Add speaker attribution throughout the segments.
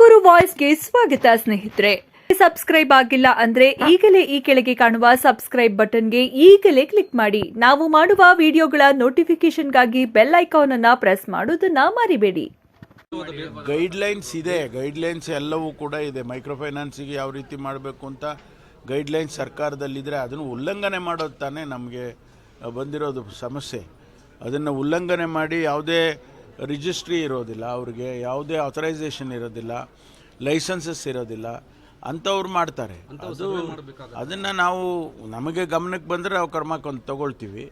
Speaker 1: ತುಮಕೂರು ವಾಯ್ಸ್ಗೆ ಸ್ವಾಗತ ಸ್ನೇಹಿತರೆ. ಸಬ್ಸ್ಕ್ರೈಬ್ ಆಗಿಲ್ಲ ಅಂದ್ರೆ ಈಗಲೇ ಈ ಕೆಳಗೆ ಕಾಣುವ ಸಬ್ಸ್ಕ್ರೈಬ್ ಬಟನ್ಗೆ ಈಗಲೇ ಕ್ಲಿಕ್ ಮಾಡಿ. ನಾವು ಮಾಡುವ ವಿಡಿಯೋಗಳ ನೋಟಿಫಿಕೇಶನ್ಗಾಗಿ ಬೆಲ್ ಐಕಾನ್ ಅನ್ನ ಪ್ರೆಸ್ ಮಾಡೋದನ್ನ ಮರಿಬೇಡಿ.
Speaker 2: ಗೈಡ್ಲೈನ್ಸ್ ಇದೆ. ಗೈಡ್ಲೈನ್ಸ್ ಎಲ್ಲವೂ ಕೂಡ ಇದೆ. ಮೈಕ್ರೋ ಫೈನಾನ್ಸಿಗೆ ಯಾವ ರೀತಿ ಮಾಡಬೇಕು ಅಂತ ಗೈಡ್ಲೈನ್ಸ್ ಸರ್ಕಾರದಲ್ಲಿದ್ದರೆ ಅದನ್ನು ಉಲ್ಲಂಘನೆ ಮಾಡೋದು ತಾನೇ ನಮಗೆ ಬಂದಿರೋದು ಸಮಸ್ಯೆ. ಅದನ್ನು ಉಲ್ಲಂಘನೆ ಮಾಡಿ ಯಾವುದೇ ರಿಜಿಸ್ಟ್ರಿ ಇರೋದಿಲ್ಲ ಅವ್ರಿಗೆ ಯಾವುದೇ ಆಥರೈಸೇಷನ್ ಇರೋದಿಲ್ಲ ಲೈಸೆನ್ಸಸ್ ಇರೋದಿಲ್ಲ ಅಂಥವ್ರು ಮಾಡ್ತಾರೆ. ಅದು ಅದನ್ನು ನಾವು ನಮಗೆ ಗಮನಕ್ಕೆ ಬಂದರೆ ನಾವು ಕರ್ಮಕ್ಕೊಂದು ತಗೊಳ್ತೀವಿ.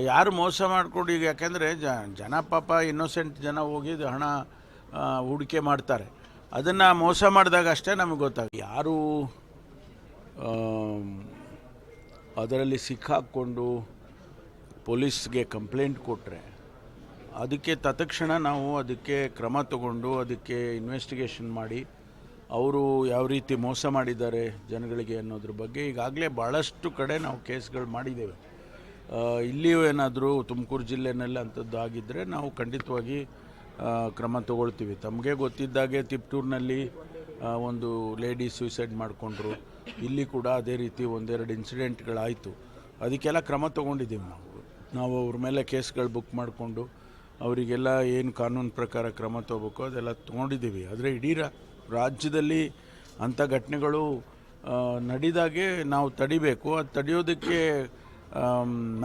Speaker 2: ಯಾರು ಮೋಸ ಮಾಡಿಕೊಂಡು ಈಗ ಯಾಕೆಂದರೆ ಜನ ಪಾಪ ಇನ್ನೋಸೆಂಟ್ ಜನ ಹೋಗಿ ಹಣ ಹೂಡಿಕೆ ಮಾಡ್ತಾರೆ. ಅದನ್ನು ಮೋಸ ಮಾಡಿದಾಗ ಅಷ್ಟೇ ನಮಗೆ ಗೊತ್ತಾಗ ಯಾರು ಅದರಲ್ಲಿ ಸಿಕ್ಕಾಕ್ಕೊಂಡು ಪೊಲೀಸ್ಗೆ ಕಂಪ್ಲೇಂಟ್ ಕೊಟ್ಟರೆ ಅದಕ್ಕೆ ತತ್ಕ್ಷಣ ನಾವು ಅದಕ್ಕೆ ಕ್ರಮ ತಗೊಂಡು ಅದಕ್ಕೆ ಇನ್ವೆಸ್ಟಿಗೇಷನ್ ಮಾಡಿ, ಅವರು ಯಾವ ರೀತಿ ಮೋಸ ಮಾಡಿದ್ದಾರೆ ಜನಗಳಿಗೆ ಅನ್ನೋದ್ರ ಬಗ್ಗೆ ಈಗಾಗಲೇ ಭಾಳಷ್ಟು ಕಡೆ ನಾವು ಕೇಸ್ಗಳು ಮಾಡಿದ್ದೇವೆ. ಇಲ್ಲಿಯೂ ಏನಾದರೂ ತುಮಕೂರು ಜಿಲ್ಲೆನಲ್ಲಿ ಅಂಥದ್ದು ಆಗಿದ್ದರೆ ನಾವು ಖಂಡಿತವಾಗಿ ಕ್ರಮ ತಗೊಳ್ತೀವಿ. ತಮಗೆ ಗೊತ್ತಿದ್ದಾಗೆ ತಿಪ್ಟೂರಿನಲ್ಲಿ ಒಂದು ಲೇಡಿ ಸೂಸೈಡ್ ಮಾಡಿಕೊಂಡ್ರು. ಇಲ್ಲಿ ಕೂಡ ಅದೇ ರೀತಿ ಒಂದೆರಡು ಇನ್ಸಿಡೆಂಟ್ಗಳಾಯಿತು ಅದಕ್ಕೆಲ್ಲ ಕ್ರಮ ತೊಗೊಂಡಿದ್ದೀವಿ ನಾವು. ನಾವು ಅವ್ರ ಮೇಲೆ ಕೇಸ್ಗಳು ಬುಕ್ ಮಾಡಿಕೊಂಡು ಅವರಿಗೆಲ್ಲ ಏನು ಕಾನೂನು ಪ್ರಕಾರ ಕ್ರಮ ತಗೋಬೇಕು ಅದೆಲ್ಲ ತೊಗೊಂಡಿದ್ದೀವಿ. ಆದರೆ ಇಡೀ ರಾಜ್ಯದಲ್ಲಿ ಅಂಥ ಘಟನೆಗಳು ನಡೆದಾಗೆ ನಾವು ತಡಿಬೇಕು. ಅದು ತಡೆಯೋದಕ್ಕೆ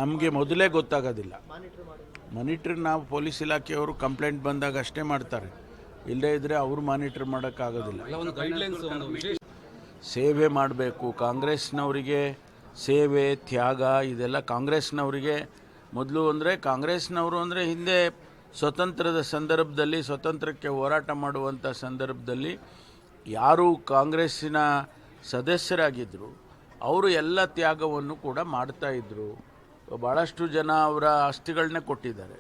Speaker 2: ನಮಗೆ ಮೊದಲೇ ಗೊತ್ತಾಗೋದಿಲ್ಲ. ಮಾನಿಟ್ರ್ ನಾವು ಪೊಲೀಸ್ ಇಲಾಖೆಯವರು ಕಂಪ್ಲೇಂಟ್ ಬಂದಾಗ ಅಷ್ಟೇ ಮಾಡ್ತಾರೆ. ಇಲ್ಲದೇ ಇದ್ದರೆ ಅವರು ಮಾನಿಟ್ರ್ ಮಾಡೋಕ್ಕಾಗೋದಿಲ್ಲ. ಸೇವೆ ಮಾಡಬೇಕು. ಕಾಂಗ್ರೆಸ್ನವರಿಗೆ ಸೇವೆ, ತ್ಯಾಗ, ಇದೆಲ್ಲ ಕಾಂಗ್ರೆಸ್ನವರಿಗೆ ಮೊದಲು ಅಂದರೆ ಕಾಂಗ್ರೆಸ್ನವರು ಅಂದರೆ ಹಿಂದೆ ಸ್ವತಂತ್ರದ ಸಂದರ್ಭದಲ್ಲಿ, ಸ್ವತಂತ್ರಕ್ಕೆ ಹೋರಾಟ ಮಾಡುವಂಥ ಸಂದರ್ಭದಲ್ಲಿ ಯಾರು ಕಾಂಗ್ರೆಸ್ಸಿನ ಸದಸ್ಯರಾಗಿದ್ದರು ಅವರು ಎಲ್ಲ ತ್ಯಾಗವನ್ನು ಕೂಡ ಮಾಡ್ತಾ ಇದ್ದರು ಭಾಳಷ್ಟು ಜನ ಅವರ ಆಸ್ತಿಗಳನ್ನೇ ಕೊಟ್ಟಿದ್ದಾರೆ.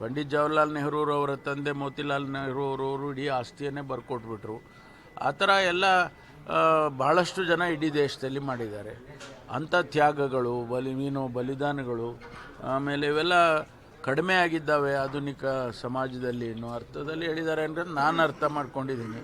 Speaker 2: ಪಂಡಿತ್ ಜವಾಹರ್ಲಾಲ್ ಅವರ ತಂದೆ ಮೋತಿಲಾಲ್ ನೆಹರು ಅವರು ಇಡೀ ಆಸ್ತಿಯನ್ನೇ ಬರ್ಕೊಟ್ಬಿಟ್ರು. ಆ ಥರ ಎಲ್ಲ ಭಾಳಷ್ಟು ಜನ ಇಡೀ ದೇಶದಲ್ಲಿ ಮಾಡಿದ್ದಾರೆ. ಅಂಥ ತ್ಯಾಗಗಳು ಬಲಿ ಏನು ಬಲಿದಾನಗಳು, ಆಮೇಲೆ ಇವೆಲ್ಲ ಕಡಿಮೆ ಆಗಿದ್ದಾವೆ ಆಧುನಿಕ ಸಮಾಜದಲ್ಲಿ ಅನ್ನೋ ಅರ್ಥದಲ್ಲಿ ಹೇಳಿದ್ದಾರೆ ಅಂದರೆ ನಾನು ಅರ್ಥ ಮಾಡ್ಕೊಂಡಿದ್ದೀನಿ.